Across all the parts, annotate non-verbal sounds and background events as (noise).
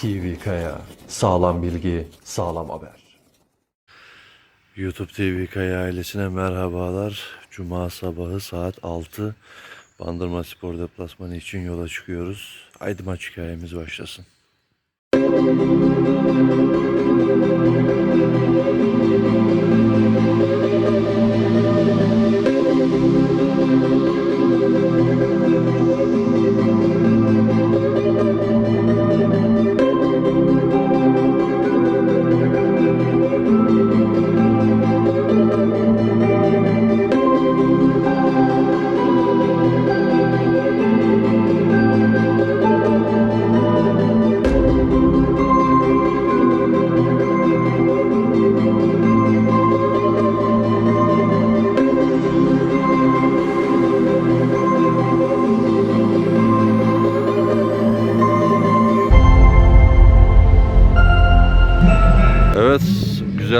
TV Kaya. Sağlam bilgi, sağlam haber. YouTube TV Kaya ailesine merhabalar. Cuma sabahı saat 6. Bandırma Spor deplasmanı için yola çıkıyoruz. Haydi maç hikayemiz başlasın.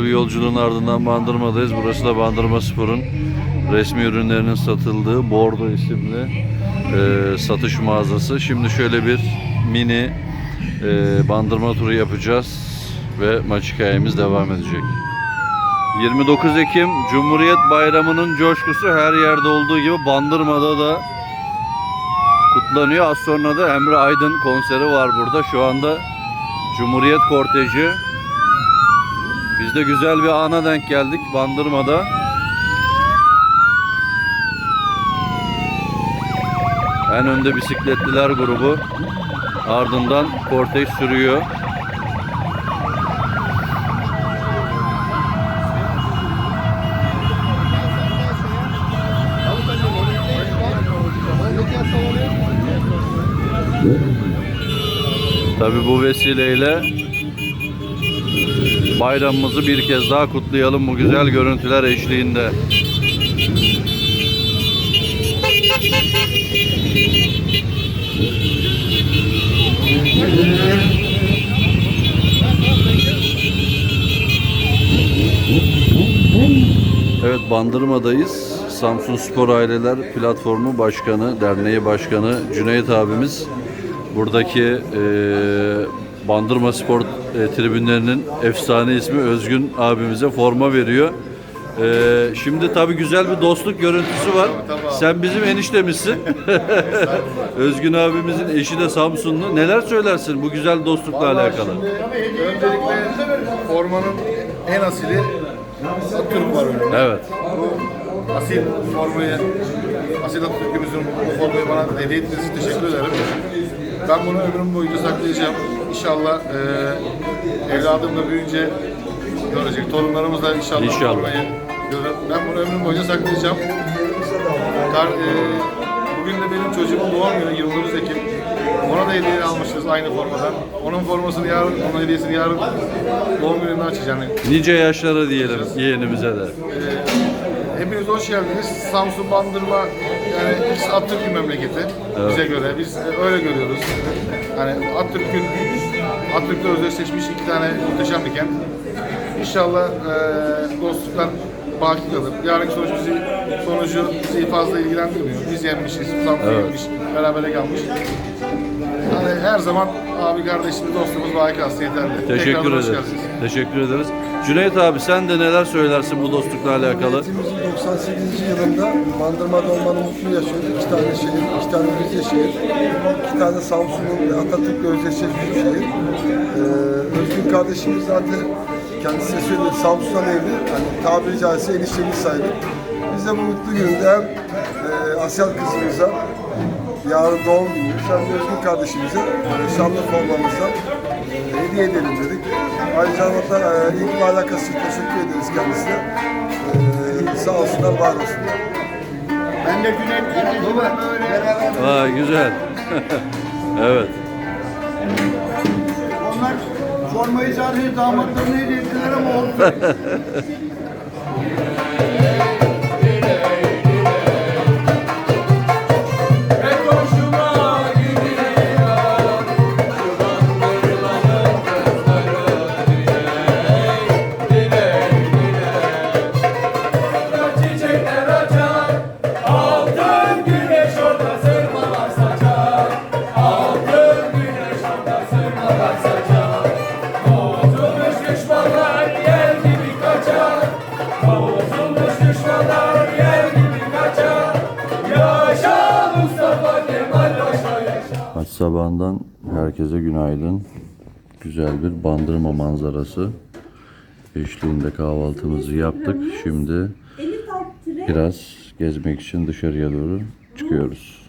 Güzel bir yolculuğun ardından Bandırma'dayız. Burası da Bandırma Spor'un resmi ürünlerinin satıldığı Bordo isimli e, satış mağazası. Şimdi şöyle bir mini e, bandırma turu yapacağız ve maç hikayemiz devam edecek. 29 Ekim Cumhuriyet Bayramı'nın coşkusu her yerde olduğu gibi Bandırma'da da kutlanıyor. Az sonra da Emre Aydın konseri var burada. Şu anda Cumhuriyet Korteji biz de güzel bir ana denk geldik Bandırma'da. En önde bisikletliler grubu. Ardından kortej sürüyor. Tabi bu vesileyle bayramımızı bir kez daha kutlayalım bu güzel görüntüler eşliğinde. Evet Bandırma'dayız. Samsun Spor Aileler Platformu Başkanı, Derneği Başkanı Cüneyt abimiz buradaki e, Bandırma Spor e, tribünlerinin efsane ismi Özgün abimize forma veriyor. E, şimdi tabii güzel bir dostluk görüntüsü var. Sen bizim eniştemizsin. (laughs) Özgün abimizin eşi de Samsunlu. Neler söylersin bu güzel dostlukla alakalı? Öncelikle formanın en asili Atatürk var önünde. Evet. Bu asil formayı, asil Atatürk'ümüzün bu formayı bana hediye ettiğiniz için teşekkür ederim. Ben bunu ömrüm boyunca saklayacağım. İnşallah e, evladım da büyüyünce görecek. Torunlarımız da inşallah, İnşallah. formayı görür. Ben bunu ömrüm boyunca saklayacağım. Kar, e, bugün de benim çocuğumun doğum günü 29 Ekim. Ona da hediye almışız aynı formadan. Onun formasını yarın, onun hediyesini yarın doğum gününde açacağım. Nice yaşlara diyelim yeğenimize de. Hepiniz hoş geldiniz. Samsun Bandırma yani ikisi Atatürk'ün memleketi bize göre. Biz öyle görüyoruz. Hani Atatürk'ün Atatürk'le özdeşleşmiş iki tane muhteşem bir kent. İnşallah eee dostluklar baki kalır. Yarınki sonuç bizi, sonucu bizi fazla ilgilendirmiyor. Biz yenmişiz, Samsun yenmiş, berabere kalmış. Her zaman abi kardeşimiz, dostumuz baki kalsın yeterli. Teşekkür ederiz. geldiniz. Teşekkür ederiz. Cüneyt abi sen de neler söylersin bu dostlukla alakalı? Cumhuriyetimizin 98. yılında Bandırma'da olmanın mutlu yaşıyoruz. İki tane şehir, iki tane Rize şehir, iki tane Samsun'un Atatürk'le özdeşleşmiş bir şehir. Ee, Özgün kardeşimiz zaten kendisi de söyledi Samsun'dan evli, hani tabiri caizse eniştemiz sayılır. Biz de bu mutlu gününde hem e, Asyal kızımıza yarın doğum günümüz hem de Özgün kardeşimize e, şanlı formamızdan e, hediye edelim dedik. Aynı zamanda e, ilgi ve alakası için teşekkür ederiz kendisine. E, sağ olsunlar, var olsunlar. Ben de böyle beraber. Vay güzel. (laughs) evet. Onlar formayı sadece damatlarına hediye ettiler ama olsun. (laughs) sabahından herkese günaydın. Güzel bir bandırma manzarası. Eşliğinde kahvaltımızı yaptık. Şimdi biraz gezmek için dışarıya doğru çıkıyoruz.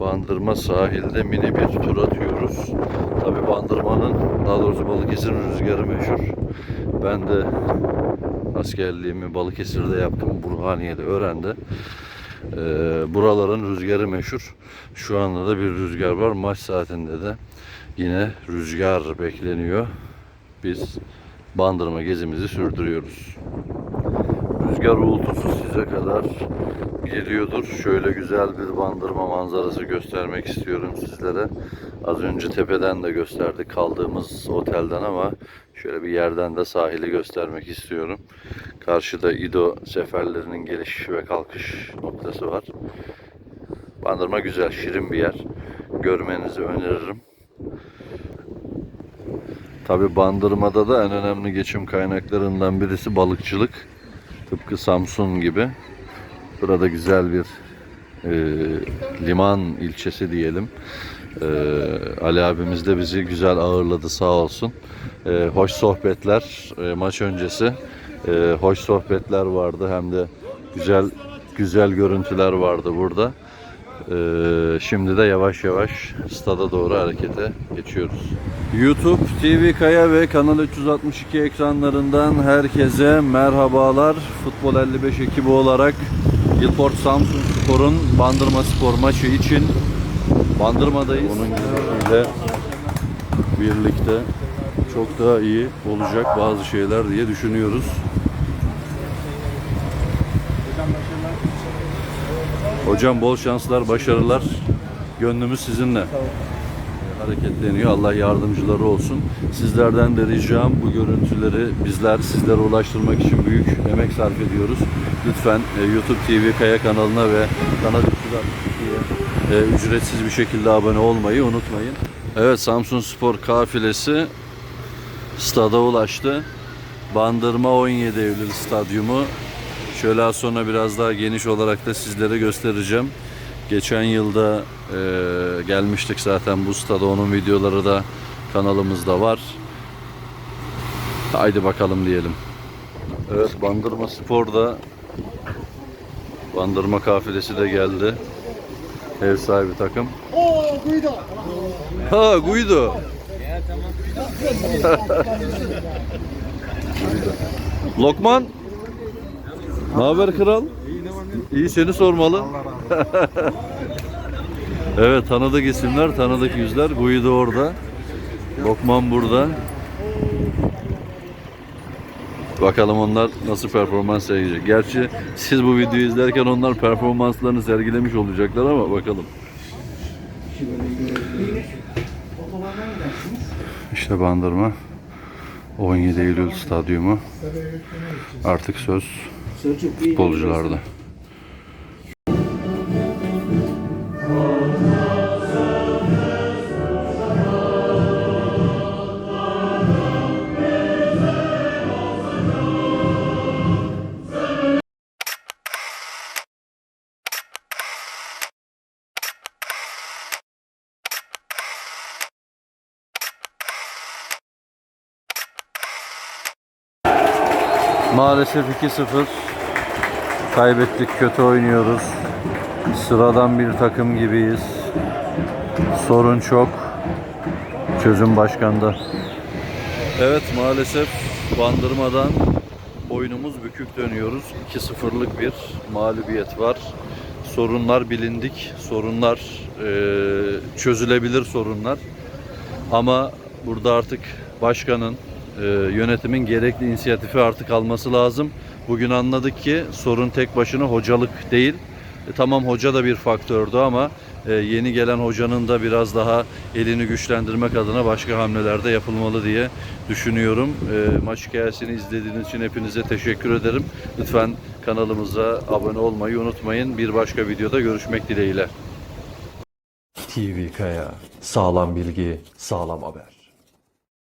Bandırma sahilde mini bir tur atıyoruz. Tabi Bandırma'nın, daha doğrusu Balıkesir'in rüzgarı meşhur. Ben de askerliğimi Balıkesir'de yaptım, Burhaniye'de, Öğren'de. Ee, buraların rüzgarı meşhur. Şu anda da bir rüzgar var. Maç saatinde de yine rüzgar bekleniyor. Biz Bandırma gezimizi sürdürüyoruz. Rüzgar uğultusu size kadar geliyordur. Şöyle güzel bir bandırma manzarası göstermek istiyorum sizlere. Az önce tepeden de gösterdik kaldığımız otelden ama şöyle bir yerden de sahili göstermek istiyorum. Karşıda İdo seferlerinin geliş ve kalkış noktası var. Bandırma güzel, şirin bir yer. Görmenizi öneririm. Tabi Bandırma'da da en önemli geçim kaynaklarından birisi balıkçılık. Tıpkı Samsun gibi. Burada güzel bir e, liman ilçesi diyelim. E, Ali abimiz de bizi güzel ağırladı sağ olsun. E, hoş sohbetler e, maç öncesi. E, hoş sohbetler vardı hem de güzel güzel görüntüler vardı burada. Ee, şimdi de yavaş yavaş stada doğru harekete geçiyoruz. YouTube, TV Kaya ve Kanal 362 ekranlarından herkese merhabalar. Futbol 55 ekibi olarak Yılport Samsun Spor'un Bandırma Spor maçı için Bandırma'dayız. Onun ile birlikte çok daha iyi olacak bazı şeyler diye düşünüyoruz. Hocam bol şanslar, başarılar. Gönlümüz sizinle. Hareketleniyor. Allah yardımcıları olsun. Sizlerden de ricam bu görüntüleri bizler sizlere ulaştırmak için büyük emek sarf ediyoruz. Lütfen e, YouTube TV Kaya kanalına ve Kanal 362'ye e, ücretsiz bir şekilde abone olmayı unutmayın. Evet Samsun Spor kafilesi stada ulaştı. Bandırma 17 Eylül Stadyumu Şöyle az sonra biraz daha geniş olarak da sizlere göstereceğim. Geçen yılda e, gelmiştik zaten bu stada onun videoları da kanalımızda var. Haydi bakalım diyelim. Evet Bandırma Spor'da Bandırma kafilesi de geldi. Ev sahibi takım. Ha Guido. (laughs) Lokman. Ne haber kral? İyi seni sormalı. (laughs) evet tanıdık isimler, tanıdık yüzler. Guido orada. Lokman burada. Bakalım onlar nasıl performans sergileyecek. Gerçi siz bu videoyu izlerken onlar performanslarını sergilemiş olacaklar ama bakalım. İşte Bandırma 17 Eylül Stadyumu artık söz futbolcularda. Maalesef 2-0 kaybettik, kötü oynuyoruz. Sıradan bir takım gibiyiz. Sorun çok. Çözüm başkanda. Evet maalesef Bandırma'dan oyunumuz bükük dönüyoruz. 2-0'lık bir mağlubiyet var. Sorunlar bilindik. Sorunlar eee, çözülebilir sorunlar. Ama burada artık başkanın, e, yönetimin gerekli inisiyatifi artık alması lazım. Bugün anladık ki sorun tek başına hocalık değil. E, tamam hoca da bir faktördü ama e, yeni gelen hocanın da biraz daha elini güçlendirmek adına başka hamleler de yapılmalı diye düşünüyorum. E, maç hikayesini izlediğiniz için hepinize teşekkür ederim. Lütfen kanalımıza abone olmayı unutmayın. Bir başka videoda görüşmek dileğiyle. TV Kaya. Sağlam bilgi, sağlam haber.